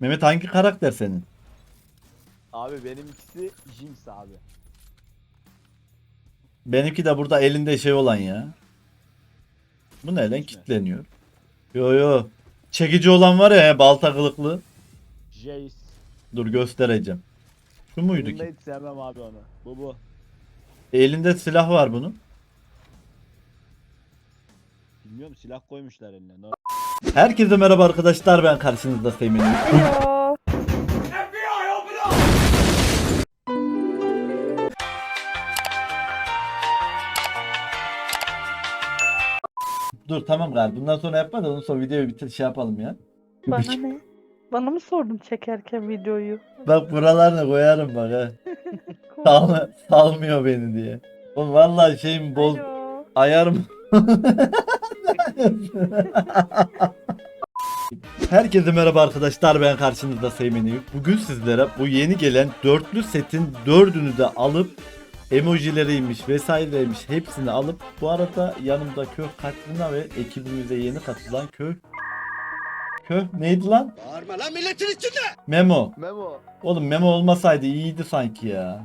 Mehmet hangi karakter senin? Abi benimkisi Jinx abi. Benimki de burada elinde şey olan ya. Bu ne lan kitleniyor. Yo yo. Çekici olan var ya balta kılıklı. Jace. Dur göstereceğim. Şu muydu ki? hiç sevmem abi onu. Bu bu. Elinde silah var bunun. Bilmiyorum silah koymuşlar eline. No. Herkese merhaba arkadaşlar ben karşınızda Semin. Dur tamam galiba bundan sonra yapma da ondan sonra videoyu bitir şey yapalım ya. Bana ne? Bana mı sordun çekerken videoyu? Bak buralarına koyarım bak ha. Sal, salmıyor beni diye. Oğlum vallahi şeyim bol Alo. ayarım. Herkese merhaba arkadaşlar ben karşınızda Seymeniyim. Bugün sizlere bu yeni gelen dörtlü setin dördünü de alıp emojileriymiş vesaireymiş hepsini alıp bu arada yanımda Köh Katrina ve ekibimize yeni katılan Köh Köh neydi lan? Bağırma lan milletin içinde. Memo. Memo. Oğlum Memo olmasaydı iyiydi sanki ya.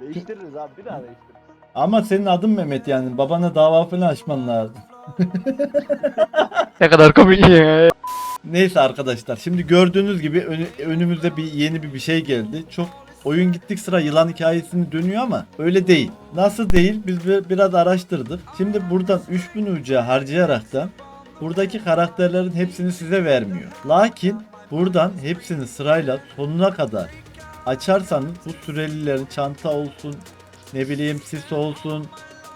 Değiştiririz abi bir daha değiştiririz. Ama senin adın Mehmet yani babana dava falan açman lazım. Ne kadar komik ya. Neyse arkadaşlar şimdi gördüğünüz gibi önü- önümüzde bir yeni bir bir şey geldi. Çok oyun gittik sıra yılan hikayesini dönüyor ama öyle değil. Nasıl değil biz bir- biraz araştırdık. Şimdi buradan 3000 UC harcayaraktan buradaki karakterlerin hepsini size vermiyor. Lakin buradan hepsini sırayla sonuna kadar açarsanız bu sürelilerin çanta olsun ne bileyim sis olsun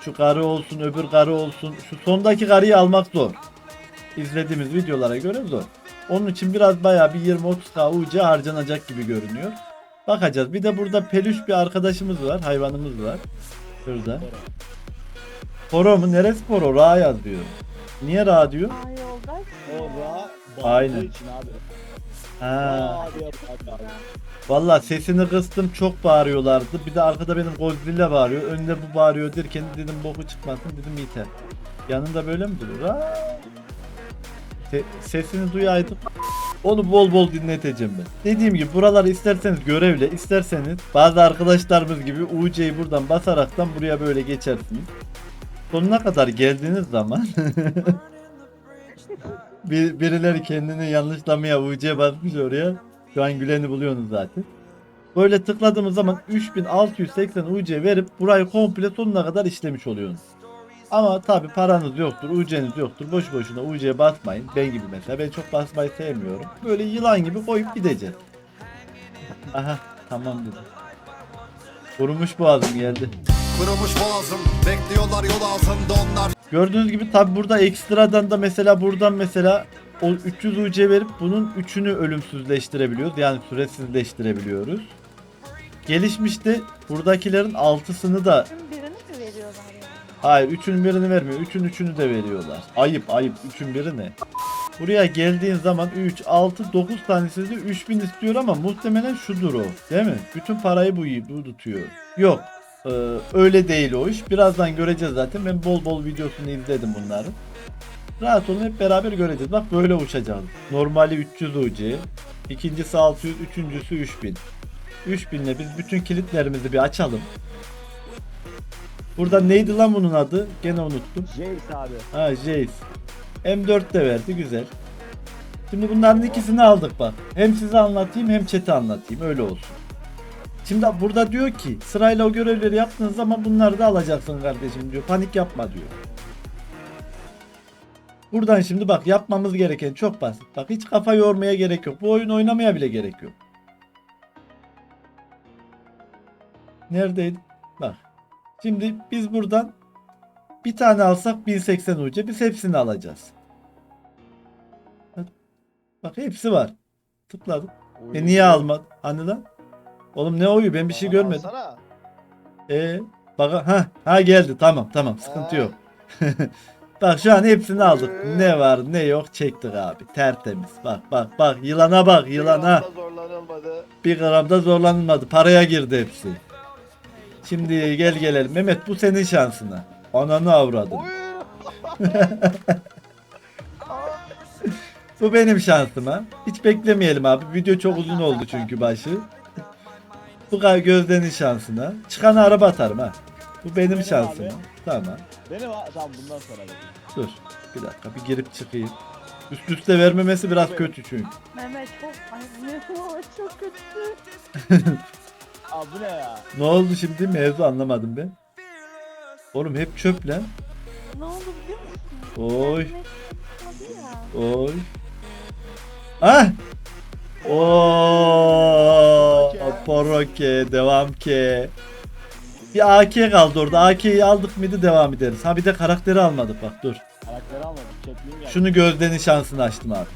şu karı olsun öbür karı olsun şu sondaki karıyı almak zor izlediğimiz videolara göre zor. Onun için biraz bayağı bir 20-30k UC harcanacak gibi görünüyor. Bakacağız. Bir de burada peluş bir arkadaşımız var. Hayvanımız var. Şurada. Poro mu? Neresi Poro? Ra yazıyor. Niye Ra diyor? O ra Aynen. için abi. Ha. Abi. Valla sesini kıstım çok bağırıyorlardı. Bir de arkada benim Godzilla bağırıyor. Önünde bu bağırıyor derken dedim boku çıkmasın dedim yeter. Yanında böyle mi duruyor? Aa! Se- sesini duyaydık. Onu bol bol dinleteceğim ben. Dediğim gibi buraları isterseniz görevle isterseniz bazı arkadaşlarımız gibi UC'yi buradan basaraktan buraya böyle geçersiniz. Sonuna kadar geldiğiniz zaman bir, birileri kendini yanlışlamaya UC basmış oraya. Şu an güleni buluyorsunuz zaten. Böyle tıkladığımız zaman 3680 UC verip burayı komple sonuna kadar işlemiş oluyorsunuz. Ama tabi paranız yoktur, UC'niz yoktur. Boş boşuna UC'ye basmayın. Ben gibi mesela. Ben çok basmayı sevmiyorum. Böyle yılan gibi koyup gideceğiz. Aha tamam dedim. Kurumuş boğazım geldi. Kırılmış boğazım. Bekliyorlar yol altında onlar. Gördüğünüz gibi tabi burada ekstradan da mesela buradan mesela o 300 UC verip bunun 3'ünü ölümsüzleştirebiliyoruz. Yani süresizleştirebiliyoruz. Gelişmişte buradakilerin 6'sını da birini mi veriyorlar ya? hayır 3'ün birini vermiyor. 3'ün 3'ünü de veriyorlar. Ayıp ayıp 3'ün biri ne? Buraya geldiğin zaman 3, 6, 9 tanesi de 3000 istiyor ama muhtemelen şudur o. Değil mi? Bütün parayı bu, bu tutuyor. Yok. Ee, öyle değil o iş. Birazdan göreceğiz zaten. Ben bol bol videosunu izledim bunların. Rahat olun hep beraber göreceğiz. Bak böyle uçacağız. Normali 300 UC. ikincisi 600, üçüncüsü 3000. 3000 ile biz bütün kilitlerimizi bir açalım. Burada neydi lan bunun adı? Gene unuttum. Jace abi. Ha Jace. M4 de verdi güzel. Şimdi bunların ikisini aldık bak. Hem size anlatayım hem chat'e anlatayım öyle olsun. Şimdi burada diyor ki sırayla o görevleri yaptığınız zaman bunları da alacaksın kardeşim diyor. Panik yapma diyor. Buradan şimdi bak yapmamız gereken çok basit. Bak hiç kafa yormaya gerek yok. Bu oyun oynamaya bile gerek yok. Neredeydi? Bak. Şimdi biz buradan bir tane alsak 1080 uca biz hepsini alacağız. Bak, hepsi var. Tıkladım. E niye almadın? Hani lan? Oğlum ne oyu ben bir şey görmedim. alsana. E bak ha ha geldi tamam tamam sıkıntı yok. bak şu an hepsini aldık. Ne var ne yok çektik abi. Tertemiz. Bak bak bak yılana bak yılana. Bir anda zorlanılmadı. Bir gramda zorlanılmadı. Paraya girdi hepsi. Şimdi gel gelelim. Mehmet bu senin şansına. Ananı avradın. Oy. Bu benim şansıma. Hiç beklemeyelim abi. Video çok uzun oldu çünkü başı. Bu kadar gözlerin şansına. Çıkan araba atarım ha. Bu benim Benim şansım. abi. Tamam. Benim tamam bundan sonra benim. Dur. Bir dakika bir girip çıkayım. Üst üste vermemesi biraz kötü çünkü. Mehmet çok ay Mehmet çok kötü. Abi bu ne ya? Ne oldu şimdi mevzu anlamadım ben. Oğlum hep çöp lan. Ne oldu biliyor musun? Oy. Mehmet. Oy. Ah! Oo, Poroke devam ki. Bir AK kaldı orada. AK'yi aldık mıydı devam ederiz. Ha bir de karakteri almadık bak dur. Karakteri almadım. Chat'lin geldi. Şunu gözlerin şansını açtım abi.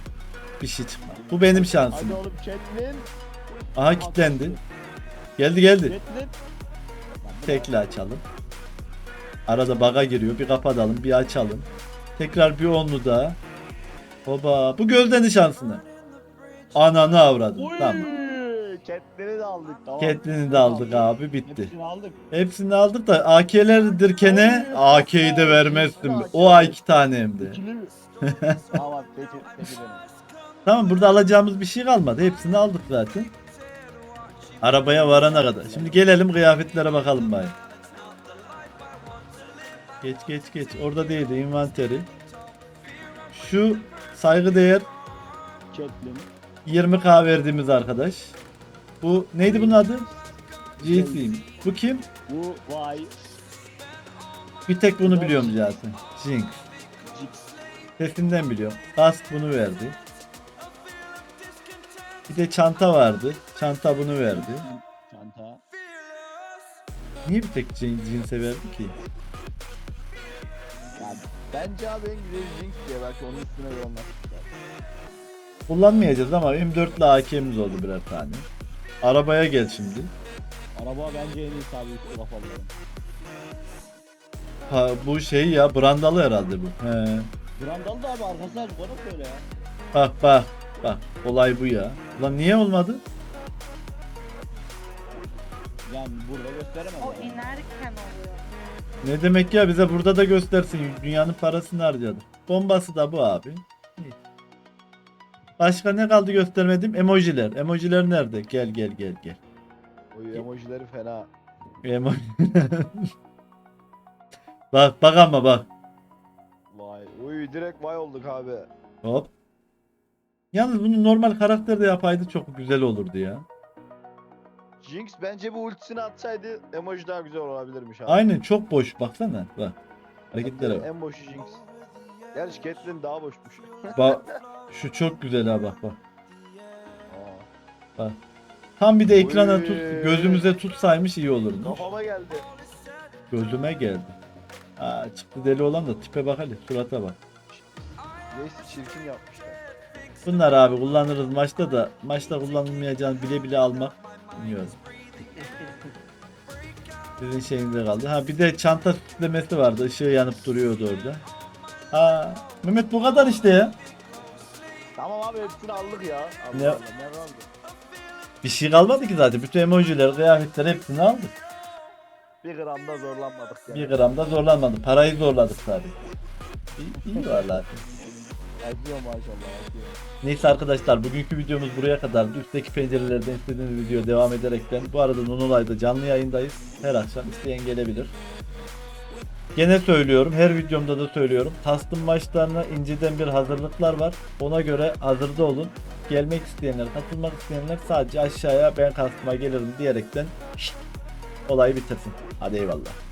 Bir şey çıkmadı. Bu benim şansım. Hadi oğlum Chat'lin. Aha kilitlendi. Geldi geldi. Tekli açalım. Arada baga giriyor. Bir kapatalım, bir açalım. Tekrar bir onlu daha. Hoba. Bu gözden şansını. Ananı avradım. Oy! Tamam. Chat'leri de aldık. Tamam. Ketlin'i de aldık abi bitti. Hepsini aldık. Hepsini aldık da AK'lerdir kene AK'yi de vermezdim. O A iki tane hem de. İkili tamam peki. Peki benim. Tamam burada alacağımız bir şey kalmadı. Hepsini aldık zaten. Arabaya varana kadar. Şimdi gelelim kıyafetlere bakalım bari. Geç geç geç. Orada değildi inventeri. Şu saygıdeğer Chat'lin. 20k verdiğimiz arkadaş. Bu neydi bunun adı? GC. Bu kim? Bu vay. Bir tek bunu biliyorum zaten. Jinx. Sesinden biliyorum. Kask bunu verdi. Bir de çanta vardı. Çanta bunu verdi. Çanta. Niye bir tek cinse verdi ki? Yani bence abi en güzeli Jinx diye belki onun üstüne olmaz. Kullanmayacağız ama M4 ile AK'miz oldu birer tane. Arabaya gel şimdi. Araba bence en iyisi abi üstü kafalıların. Ha, bu şey ya brandalı herhalde bu. He. Brandal da abi arkası açık onu söyle ya. Bak bak bak olay bu ya. Lan niye olmadı? Yani burada gösteremez. O yani. inerken oluyor. Ne demek ya bize burada da göstersin. Dünyanın parasını harcadık. Bombası da bu abi. Başka ne kaldı göstermedim? Emojiler. Emojiler nerede? Gel gel gel gel. O emojileri fena. Emo bak bak ama bak. Vay. Uy direkt vay olduk abi. Hop. Yalnız bunu normal karakterde yapaydı çok güzel olurdu ya. Jinx bence bu ultisini atsaydı emoji daha güzel olabilirmiş abi. Aynen çok boş baksana. Bak. Hareketlere bak. En boşu Jinx. Gerçi Catelyn daha boşmuş. Bak şu çok güzel ha bak bak. Aa, Tam bir de ekrana tut gözümüze tutsaymış iyi olurdu. Kafama geldi. Gözüme geldi. Aa, çıktı deli olan da tipe bak hele surata bak. Neyse çirkin yapmışlar. Bunlar abi kullanırız maçta da maçta kullanılmayacağını bile bile almak bilmiyorum. Sizin şeyinde kaldı. Ha bir de çanta süslemesi vardı. Işığı yanıp duruyordu orada. Ha Mehmet bu kadar işte ya. Tamam abi hepsini aldık ya. Allah Ne- Allah ne kaldı? Bir şey kalmadı ki zaten. Bütün emojiler, kıyafetler hepsini aldık. Bir gramda zorlanmadık yani. Bir gramda zorlanmadı. Parayı zorladık sadece. İyi, iyi vallahi. Acıyor maşallah acıyor. Neyse arkadaşlar bugünkü videomuz buraya kadar. Üstteki pencerelerden istediğiniz video devam ederekten. Bu arada Nonolay'da canlı yayındayız. Her akşam isteyen gelebilir. Gene söylüyorum, her videomda da söylüyorum. Custom maçlarına inceden bir hazırlıklar var. Ona göre hazırda olun. Gelmek isteyenler, katılmak isteyenler sadece aşağıya ben custom'a gelirim diyerekten şşt, olayı bitirsin. Hadi eyvallah.